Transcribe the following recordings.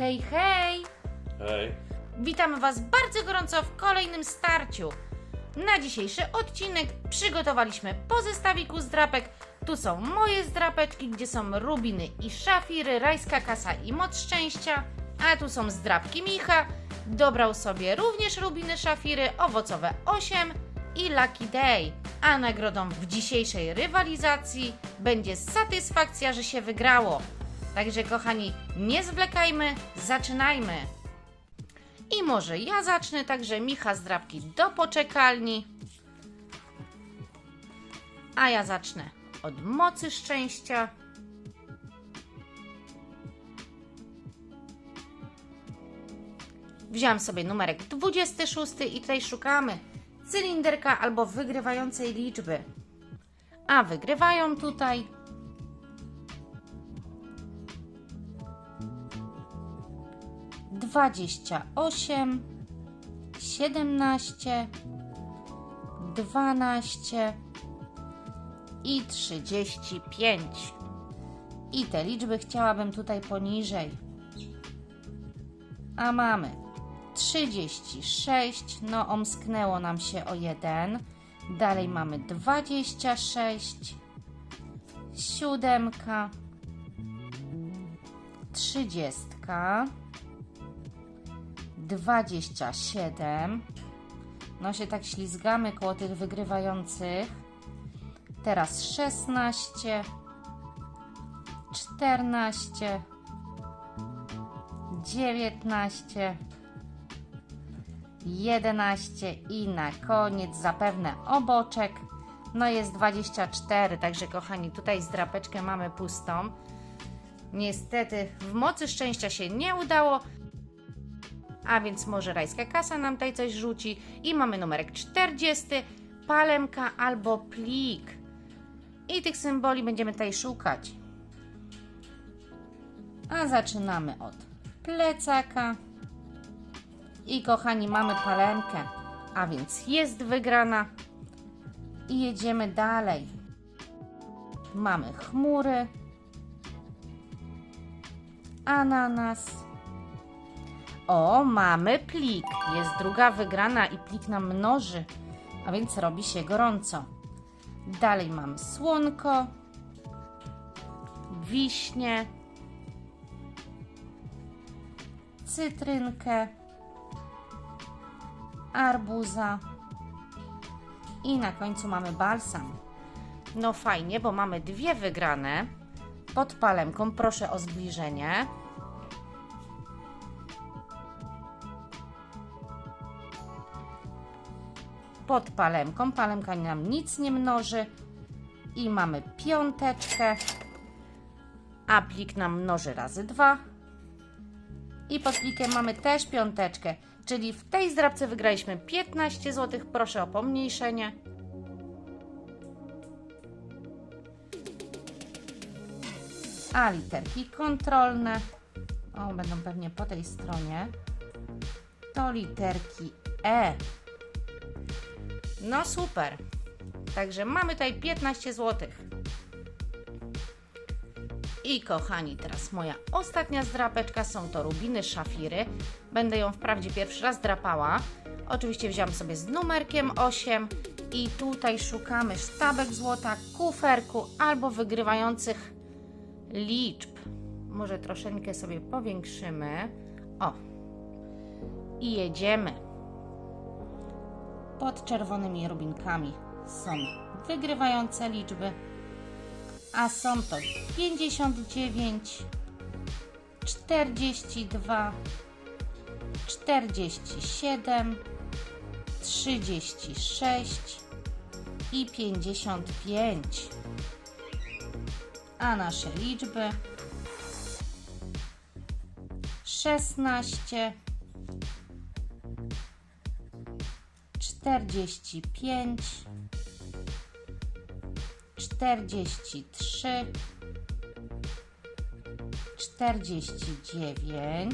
Hej, hej! Hej. Witamy Was bardzo gorąco w kolejnym starciu. Na dzisiejszy odcinek przygotowaliśmy po zestawiku zdrapek. Tu są moje zdrapeczki, gdzie są rubiny i szafiry, rajska kasa i moc szczęścia. A tu są zdrapki Micha. Dobrał sobie również rubiny, szafiry, owocowe 8 i Lucky Day. A nagrodą w dzisiejszej rywalizacji będzie satysfakcja, że się wygrało. Także kochani, nie zwlekajmy, zaczynajmy. I może ja zacznę, także Micha z drapki do poczekalni. A ja zacznę od mocy szczęścia. Wziąłem sobie numerek 26 i tutaj szukamy cylinderka albo wygrywającej liczby. A wygrywają tutaj dwadzieścia osiem, siedemnaście, dwanaście i trzydzieści pięć. I te liczby chciałabym tutaj poniżej. A mamy 36, no omsknęło nam się o jeden. Dalej mamy 26, siódemka, trzydziestka. 27. No się tak ślizgamy koło tych wygrywających. Teraz 16, 14, 19, 11 i na koniec zapewne oboczek. No jest 24, także kochani, tutaj zdrapeczkę mamy pustą. Niestety w mocy szczęścia się nie udało, a więc może rajska kasa nam tutaj coś rzuci. I mamy numerek 40, palemka albo plik. I tych symboli będziemy tutaj szukać. A zaczynamy od plecaka. I kochani, mamy palemkę, a więc jest wygrana. I jedziemy dalej. Mamy chmury, ananas. O, mamy plik. Jest druga wygrana i plik nam mnoży, a więc robi się gorąco. Dalej mamy słonko, wiśnie, cytrynkę, arbuza i na końcu mamy balsam. No fajnie, bo mamy dwie wygrane pod palemką. Proszę o zbliżenie. Pod palemką. Palemka nam nic nie mnoży. I mamy piąteczkę. A plik nam mnoży razy dwa. I pod plikiem mamy też piąteczkę. Czyli w tej zdrabce wygraliśmy 15 zł. Proszę o pomniejszenie. A literki kontrolne. O, będą pewnie po tej stronie. To literki E. No super. Także mamy tutaj 15 zł. I kochani, teraz moja ostatnia zdrapeczka są to rubiny szafiry. Będę ją wprawdzie pierwszy raz drapała. Oczywiście wziąłam sobie z numerkiem 8 i tutaj szukamy sztabek złota, kuferku albo wygrywających liczb. Może troszeczkę sobie powiększymy. O. I jedziemy. Pod czerwonymi rubinkami są wygrywające liczby, a są to 59, 42, 47, 36 i 55. A nasze liczby 16, 45, 43, 49,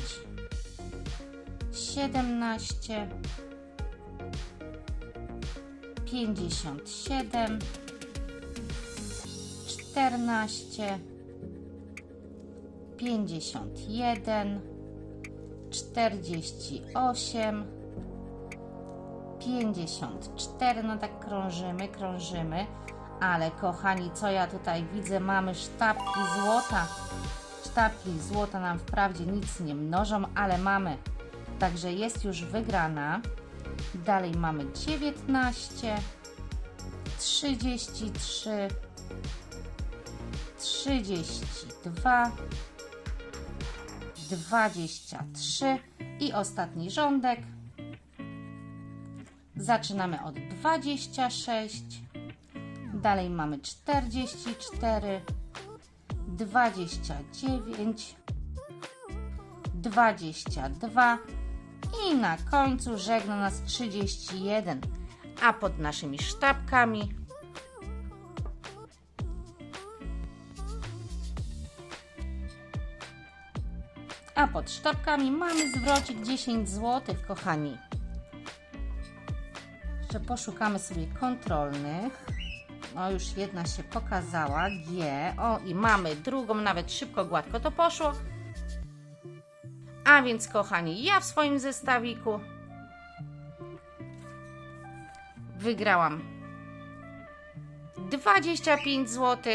17, 57, 14, 51, 48, 54, no tak krążymy, krążymy, ale kochani, co ja tutaj widzę, mamy sztabki złota. Sztabki złota nam wprawdzie nic nie mnożą, ale mamy. Także jest już wygrana. Dalej mamy 19, 33, 32, 23 i ostatni rządek. Zaczynamy od 26, dalej mamy 44, 29, 22 i na końcu żegna nas 31. A pod naszymi sztabkami A pod sztabkami mamy zwrocik 10 zł, kochani. Jeszcze poszukamy sobie kontrolnych. O, już jedna się pokazała. G. O, i mamy drugą, nawet szybko, gładko to poszło. A więc, kochani, ja w swoim zestawiku wygrałam 25 zł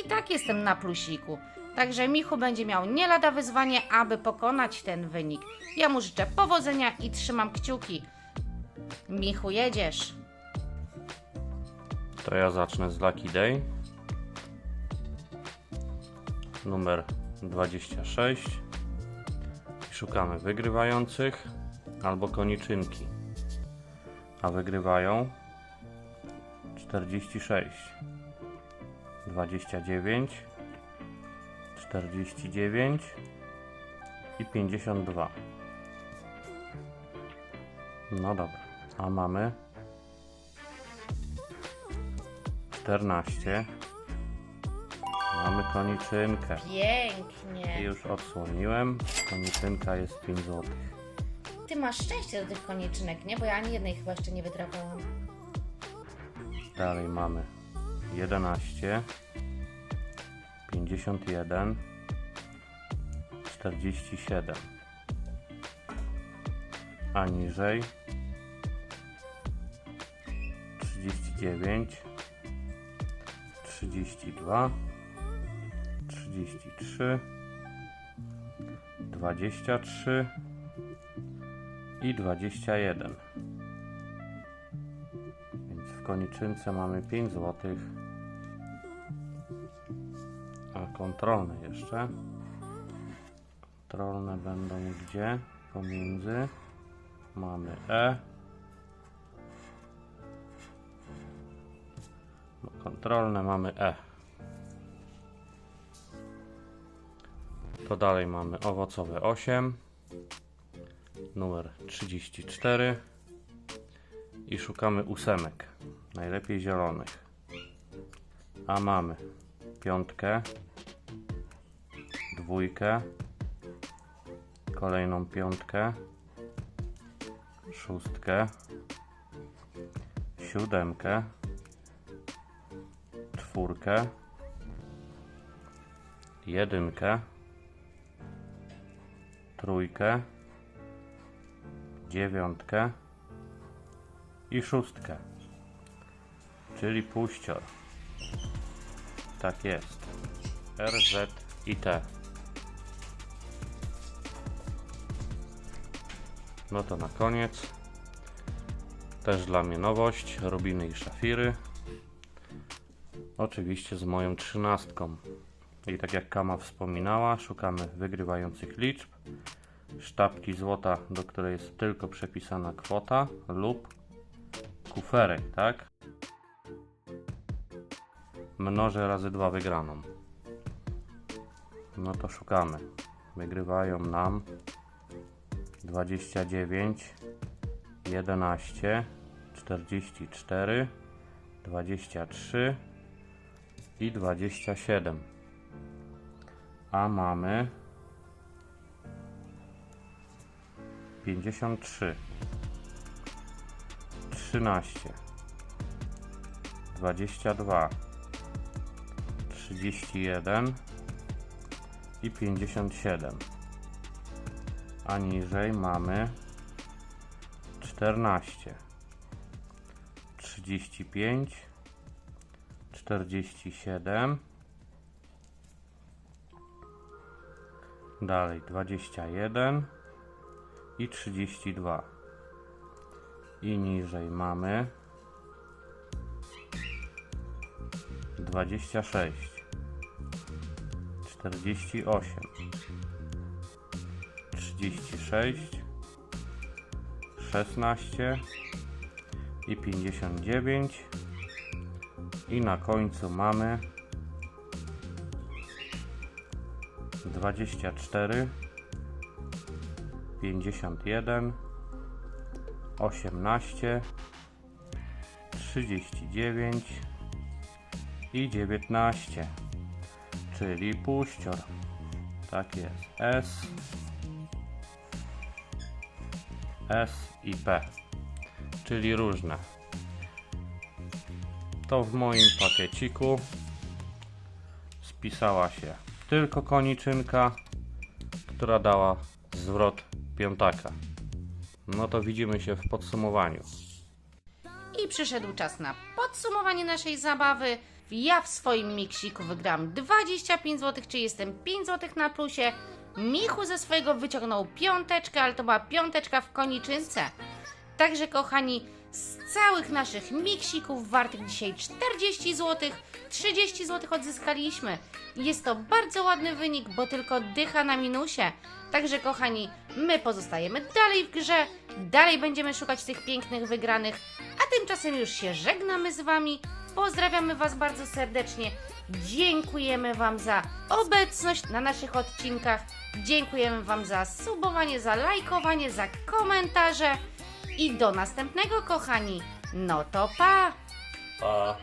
i tak jestem na plusiku. Także Michu będzie miał nie lada wyzwanie, aby pokonać ten wynik. Ja mu życzę powodzenia i trzymam kciuki. Michu, jedziesz. To ja zacznę z Lucky Day. Numer 26. Szukamy wygrywających albo koniczynki. A wygrywają 46, 29, 49 i 52. No dobra, a mamy 14. Mamy koniczynkę. I Pięknie. już odsłoniłem. Koniczynka jest 5 zł. Ty masz szczęście do tych koniczynek, nie? Bo ja ani jednej chyba jeszcze nie wydrapałam. Dalej mamy 11, 51, 47. A niżej 39, 32, 33, 23 i 21. Więc w koniczynce mamy 5 zł. A kontrolne jeszcze. Kontrolne będą gdzie? Pomiędzy. Mamy E. Kontrolne mamy E. To dalej mamy owocowe 8. Numer 34 i szukamy ósemek, najlepiej zielonych. A mamy piątkę, dwójkę, kolejną piątkę, szóstkę, siódemkę, czwórkę, jedynkę, trójkę, dziewiątkę, i szóstkę, czyli puścior. Tak jest. R, Z i T. No to na koniec. Też dla mnie nowość. Rubiny i szafiry. Oczywiście z moją trzynastką. I tak jak Kama wspominała, szukamy wygrywających liczb. Sztabki złota, do której jest tylko przepisana kwota lub kuferek, tak? Mnożę razy dwa wygraną. No to szukamy. Wygrywają nam 29, 11, 44, 23 i 27. A mamy 53. 13 22 31 i 57 a niżej mamy 14, 35, 47, dalej 21 i 32 i niżej mamy 26 48 36 16 i 59 i na końcu mamy 24 51 18 39 i 19 czyli puścior. Tak jest. S S i P. Czyli różne to w moim pakieciku spisała się tylko koniczynka która dała zwrot piątaka no to widzimy się w podsumowaniu I przyszedł czas na podsumowanie naszej zabawy. Ja w swoim miksiku wygram 25 zł, czyli jestem 5 zł na plusie. Michu ze swojego wyciągnął piąteczkę, ale to była piąteczka w koniczynce. Także kochani, z całych naszych miksików wartych dzisiaj 40 zł, 30 zł odzyskaliśmy. Jest to bardzo ładny wynik, bo tylko dycha na minusie. Także kochani, my pozostajemy dalej w grze, dalej będziemy szukać tych pięknych wygranych, a tymczasem już się żegnamy z Wami. Pozdrawiamy Was bardzo serdecznie. Dziękujemy Wam za obecność na naszych odcinkach. Dziękujemy Wam za subowanie, za lajkowanie, za komentarze. I do następnego, kochani. No to pa! pa